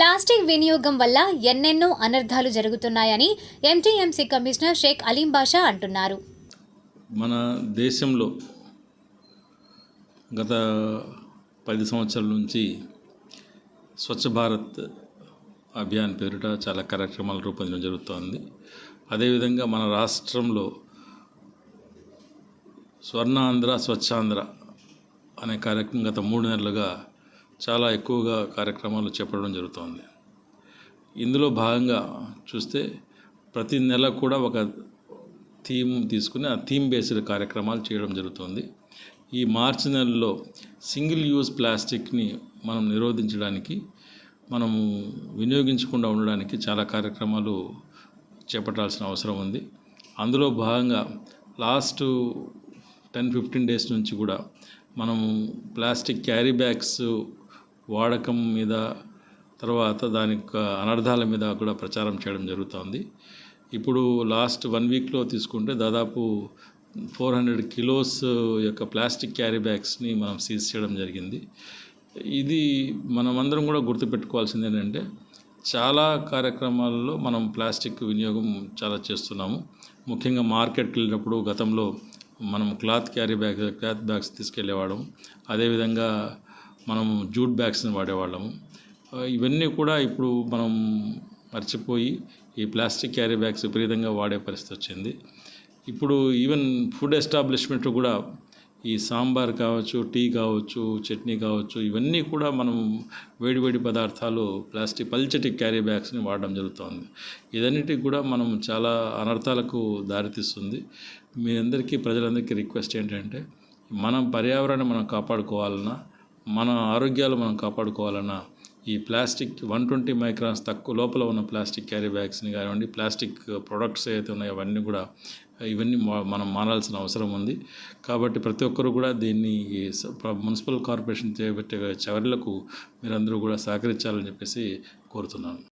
Plastic వినియోగం వల్ల ఎన్నెన్నో అనర్థాలు జరుగుతున్నాయని ఎంటీఎంసీ కమిషనర్ షేక్ అలీం బాషా అంటున్నారు. మన దేశంలో గత పది సంవత్సరాల నుంచి స్వచ్ఛ భారత్ అభియాన్ పేరిట చాలా కార్యక్రమాలు రూపొందించడం జరుగుతోంది. అదేవిధంగా మన రాష్ట్రంలో స్వర్ణాంధ్ర స్వచ్ఛాంధ్ర అనే కార్యక్రమం గత మూడు నెలలుగా చాలా ఎక్కువగా కార్యక్రమాలు చేపట్టడం జరుగుతోంది. ఇందులో భాగంగా చూస్తే ప్రతి నెల కూడా ఒక థీమ్ తీసుకుని ఆ థీమ్ బేస్డ్ కార్యక్రమాలు చేయడం జరుగుతుంది. ఈ మార్చి నెలలో సింగిల్ యూజ్ ప్లాస్టిక్ని మనం నిరోధించడానికి మనము వినియోగించకుండా ఉండడానికి చాలా కార్యక్రమాలు చేపట్టాల్సిన అవసరం ఉంది. అందులో భాగంగా లాస్ట్ టెన్ ఫిఫ్టీన్ డేస్ నుంచి కూడా మనము ప్లాస్టిక్ క్యారీ బ్యాగ్స్ వాడకం మీద తర్వాత దాని యొక్క అనర్థాల మీద కూడా ప్రచారం చేయడం జరుగుతోంది. ఇప్పుడు లాస్ట్ వన్ వీక్లో తీసుకుంటే దాదాపు ఫోర్ హండ్రెడ్ కిలోస్ యొక్క ప్లాస్టిక్ క్యారీ బ్యాగ్స్ని మనం సీజ్ చేయడం జరిగింది. ఇది మనమందరం కూడా గుర్తుపెట్టుకోవాల్సింది ఏంటంటే చాలా కార్యక్రమాల్లో మనం ప్లాస్టిక్ వినియోగం చాలా చేస్తున్నాము. ముఖ్యంగా మార్కెట్కి వెళ్ళినప్పుడు గతంలో మనం cloth carry bag cloth bags తీసుకెళ్ళేవాళ్ళం అదేవిధంగా మనం జూట్ బ్యాగ్స్ని వాడేవాళ్ళము. ఇవన్నీ కూడా ఇప్పుడు మనం మర్చిపోయి ఈ ప్లాస్టిక్ క్యారీ బ్యాగ్స్ విపరీతంగా వాడే పరిస్థితి వచ్చింది. ఇప్పుడు ఈవెన్ ఫుడ్ ఎస్టాబ్లిష్మెంట్ కూడా ఈ సాంబార్ కావచ్చు టీ కావచ్చు చట్నీ కావచ్చు ఇవన్నీ కూడా మనం వేడివేడి పదార్థాలు ప్లాస్టిక్ పల్చటి క్యారీ బ్యాగ్స్ని వాడడం జరుగుతుంది. ఇదన్నిటికి కూడా మనం చాలా అనర్థాలకు దారితీస్తుంది. మీ అందరికీ ప్రజలందరికీ రిక్వెస్ట్ ఏంటంటే మనం పర్యావరణాన్ని మనం కాపాడుకోవాలన్నా మన ఆరోగ్యాలు మనం కాపాడుకోవాలన్నా ఈ ప్లాస్టిక్ వన్ ట్వంటీ మైక్రాన్స్ తక్కువ లోపల ఉన్న ప్లాస్టిక్ క్యారీ బ్యాగ్స్ని కానివ్వండి ప్లాస్టిక్ ప్రొడక్ట్స్ ఏవైతే ఉన్నాయో అవన్నీ కూడా ఇవన్నీ మా- మనం మానాల్సిన అవసరం ఉంది. కాబట్టి ప్రతి ఒక్కరు కూడా దీన్ని మున్సిపల్ కార్పొరేషన్ చేపట్టే చర్యలకు మీరందరూ కూడా సహకరించాలని చెప్పేసి కోరుతున్నాను.